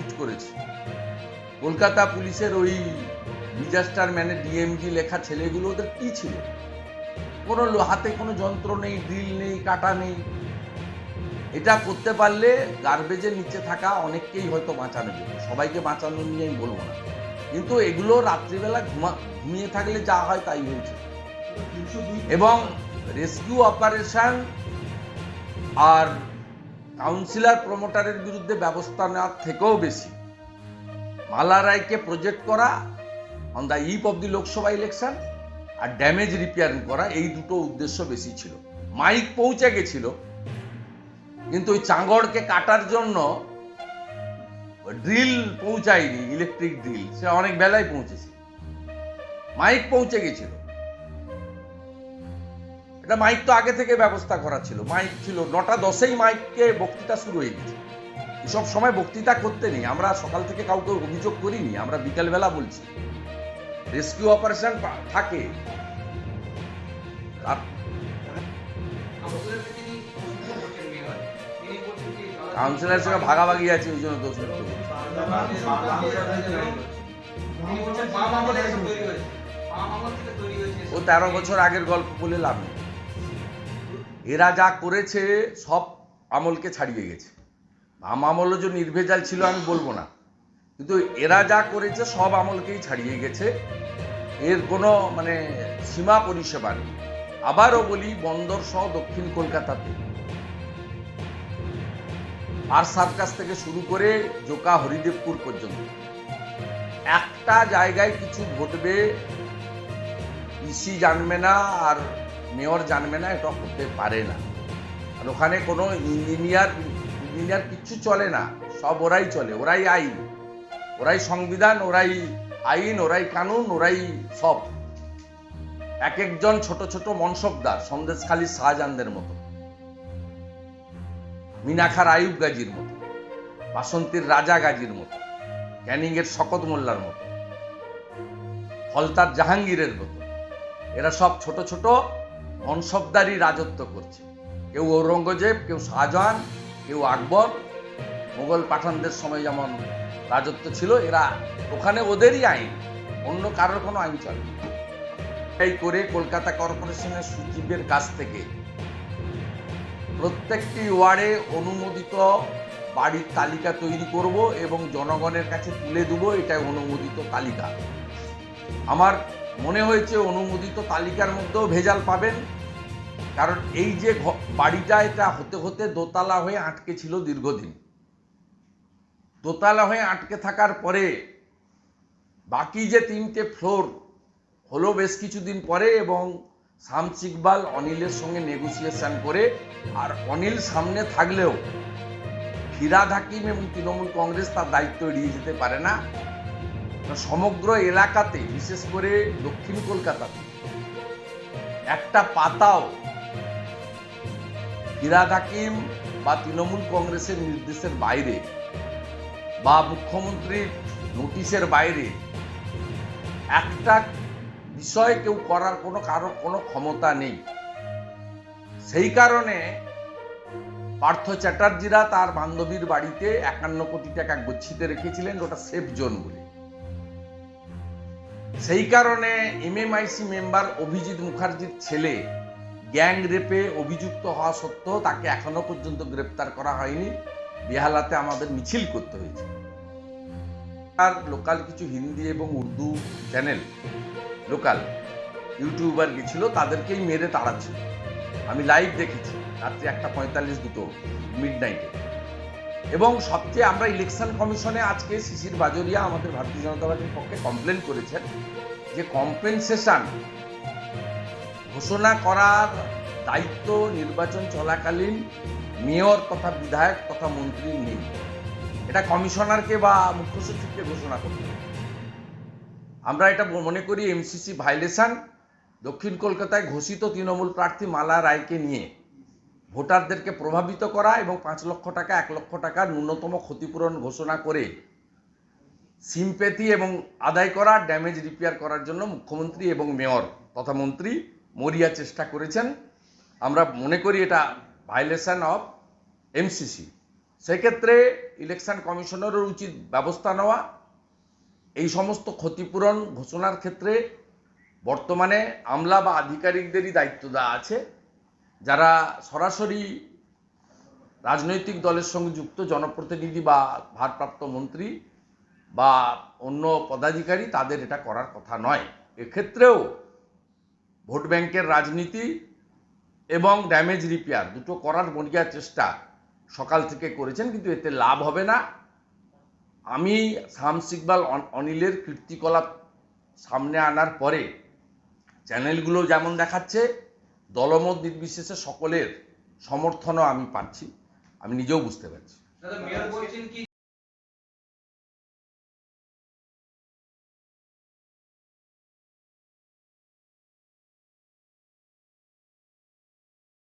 পিট করেছে। কলকাতা পুলিশের ওই ডিজাস্টার ম্যানে ডিএমজি লেখা ছেলেগুলো ওদের কি ছিল? কোনো হাতে কোনো যন্ত্র নেই ড্রিল নেই, কাটা নেই। এটা করতে পারলে গার্বেজের নিচে থাকা অনেককেই হয়তো বাঁচানো যেত। সবাইকে বাঁচানো নিয়ে আমি বলব না। কিন্তু এগুলো রাত্রিবেলা ঘুমা ঘুমিয়ে থাকলে যা হয় তাই হয়েছে। এবং রেস্কিউ অপারেশন আর কাউন্সিলর প্রমোটারের বিরুদ্ধে ব্যবস্থা নেওয়ার থেকেও বেশি। মালা রায়কে প্রজেক্ট করা on the eve of the Lok Sabha election R damage repairing করা, এই দুটো উদ্দেশ্য বেশি ছিল। মাইক পৌঁছে গেছিল, কিন্তু ওই চাঙ্গড়কে কাটার জন্য ড্রিল পৌঁছায়নি ইলেকট্রিক ড্রিল সে অনেক বেলায় পৌঁছেছে। মাইক পৌঁছে গেছিল। এটা মাইক তো আগে থেকে ব্যবস্থা করা ছিল। মাইক ছিল। নটা দশেই মাইককে বক্তৃতা শুরু হয়ে গেছে। এসব সময় বক্তৃতা করতে নেই। আমরা সকাল থেকে কাউকে অভিযোগ করিনি। আমরা বিকেলবেলা বলছি। রেস্কিউ অপারেশন থাকে। কাউন্সিলরের সঙ্গে ভাগাভাগি আছে, ওই জন্য দোষ ও তেরো বছর আগের গল্প বলে লাভ নেই। এরা যা করেছে, সব আমলকে ছাড়িয়ে গেছে। আম আমলও যে নির্ভেজাল ছিল, আমি বলব না। কিন্তু এরা যা করেছে, সব আমলকেই ছাড়িয়ে গেছে। এর কোনো মানে সীমা পরিষেবা নেই। আবারও বলি, বন্দর সহ দক্ষিণ কলকাতাতে। আর সার্কাস থেকে শুরু করে জোকা হরিদেবপুর পর্যন্ত। একটা জায়গায় কিছু ঘটবে, ইসি জানবে না, আর মেয়র জানবে না, এটা করতে পারে না। আর ওখানে কোনো ইঞ্জিনিয়ার ইঞ্জিনিয়ার কিচ্ছু চলে না, সব ওরাই চলে, ওরাই আইন। ওরাই সংবিধান, ওরাই আইন, ওরাই কানুন, ওরাই সব। এক একজন ছোট ছোট মনসবদার সন্দেশখালী শাহজাহানদের মতো। মিনাখার আয়ুব গাজীর মতো, বাসন্তীর রাজা গাজীর মতো, ক্যানিংয়ের শকত মোল্লার মতো হলতার জাহাঙ্গীরের মতো। এরা সব ছোট ছোট মনসবদারি রাজত্ব করছে। কেউ ঔরঙ্গজেব, কেউ শাহজাহান, কেউ আকবর। মোগল পাঠানদের সময় যেমন রাজত্ব ছিল, এরা ওখানে ওদেরই আইন, অন্য কারোর কোনো আইন চলে। এই করে কলকাতা কর্পোরেশনের সচিবের কাছ থেকে প্রত্যেকটি ওয়ার্ডে অনুমোদিত বাড়ির তালিকা তৈরি করব এবং জনগণের কাছে তুলে দেবো এটা অনুমোদিত তালিকা। আমার মনে হয়েছে অনুমোদিত তালিকার মধ্যেও ভেজাল পাবেন। কারণ এই যে বাড়িটা এটা হতে হতে দোতলা হয়ে আটকে ছিল দীর্ঘদিন। দোতলা হয়ে আটকে থাকার পরে বাকি যে তিনটে ফ্লোর হলো বেশ কিছুদিন পরে এবং শামস ইকবাল অনিলের সঙ্গে নেগোসিয়েশন করে আর অনিল সামনে থাকলেও ফিরাদ হাকিম এবং তৃণমূল কংগ্রেস তার দায়িত্ব এড়িয়ে যেতে পারে না। সমগ্র এলাকাতে, বিশেষ করে দক্ষিণ কলকাতাতে, একটা পাতাও ফিরাদ হাকিম বা তৃণমূল কংগ্রেসের নির্দেশের বাইরে বা মুখ্যমন্ত্রীর নোটিশের বাইরে একটা বিষয় কেউ করার কোনো কারও কোনো ক্ষমতা নেই। সেই কারণে পার্থ চ্যাটার্জিরা তার বান্ধবীর বাড়িতে একান্ন কোটি টাকা গচ্ছিতে রেখেছিলেন, ওটা সেফ জোন বলে। সেই কারণে এমএমআইসি মেম্বার অভিজিৎ মুখার্জির ছেলে গ্যাং রেপে অভিযুক্ত হওয়া সত্ত্বেও তাকে এখনও পর্যন্ত গ্রেপ্তার করা হয়নি। বেহালাতে আমাদের মিছিল করতে হয়েছে। আর লোকাল কিছু হিন্দি এবং উর্দু চ্যানেল লোকাল ইউটিউবার গেছিল, তাদেরকেই মেরে তাড়াচ্ছিল। আমি লাইভ দেখেছি, রাত্রি একটা পঁয়তাল্লিশ দুটো মিড নাইটে এবং সবচেয়ে আমরা ইলেকশন কমিশনে আজকে শিশির বাজরিয়া আমাদের ভারতীয় জনতা পার্টির পক্ষে কমপ্লেন করেছেন যে কম্পেনসেশন ঘোষণা করার দায়িত্ব নির্বাচন চলাকালীন মেয়র তথা বিধায়ক তথা মন্ত্রীর নেই এটা কমিশনারকে বা মুখ্য সচিবকে ঘোষণা করতে। আমরা এটা মনে করি এমসিসি ভাইলেশন দক্ষিণ কলকাতায় ঘোষিত তৃণমূল প্রার্থী মালা রায়কে নিয়ে ভোটারদেরকে প্রভাবিত করা এবং পাঁচ লক্ষ টাকা, এক লক্ষ টাকা ন্যূনতম ক্ষতিপূরণ ঘোষণা করে সিম্পেথি এবং আদায় করা, ড্যামেজ রিপেয়ার করার জন্য মুখ্যমন্ত্রী এবং মেয়র তথা মন্ত্রী মরিয়া চেষ্টা করেছেন। আমরা মনে করি এটা ভাইলেশন অফ এমসিসি। সেক্ষেত্রে ইলেকশন কমিশনেরও উচিত ব্যবস্থা নেওয়া। এই সমস্ত ক্ষতিপূরণ ঘোষণার ক্ষেত্রে বর্তমানে আমলা বা আধিকারিকদেরই দায়িত্ব দেওয়া আছে। যারা সরাসরি রাজনৈতিক দলের সঙ্গে যুক্ত, জনপ্রতিনিধি বা ভারপ্রাপ্ত মন্ত্রী বা অন্য পদাধিকারী, তাদের এটা করার কথা নয়। এক্ষেত্রেও ভোট ব্যাংকের রাজনীতি এবং ড্যামেজ রিপেয়ার দুটো করার মরিয়া চেষ্টা সকাল থেকে করেছেন, কিন্তু এতে লাভ হবে না। আমি শামস ইকবাল অন- অনিলের কীর্তিকলাপ সামনে আনার পরে চ্যানেলগুলো যেমন দেখাচ্ছে দলমত নির্বিশেষে সকলের সমর্থনও আমি পাচ্ছি। আমি নিজেও বুঝতে পারছি।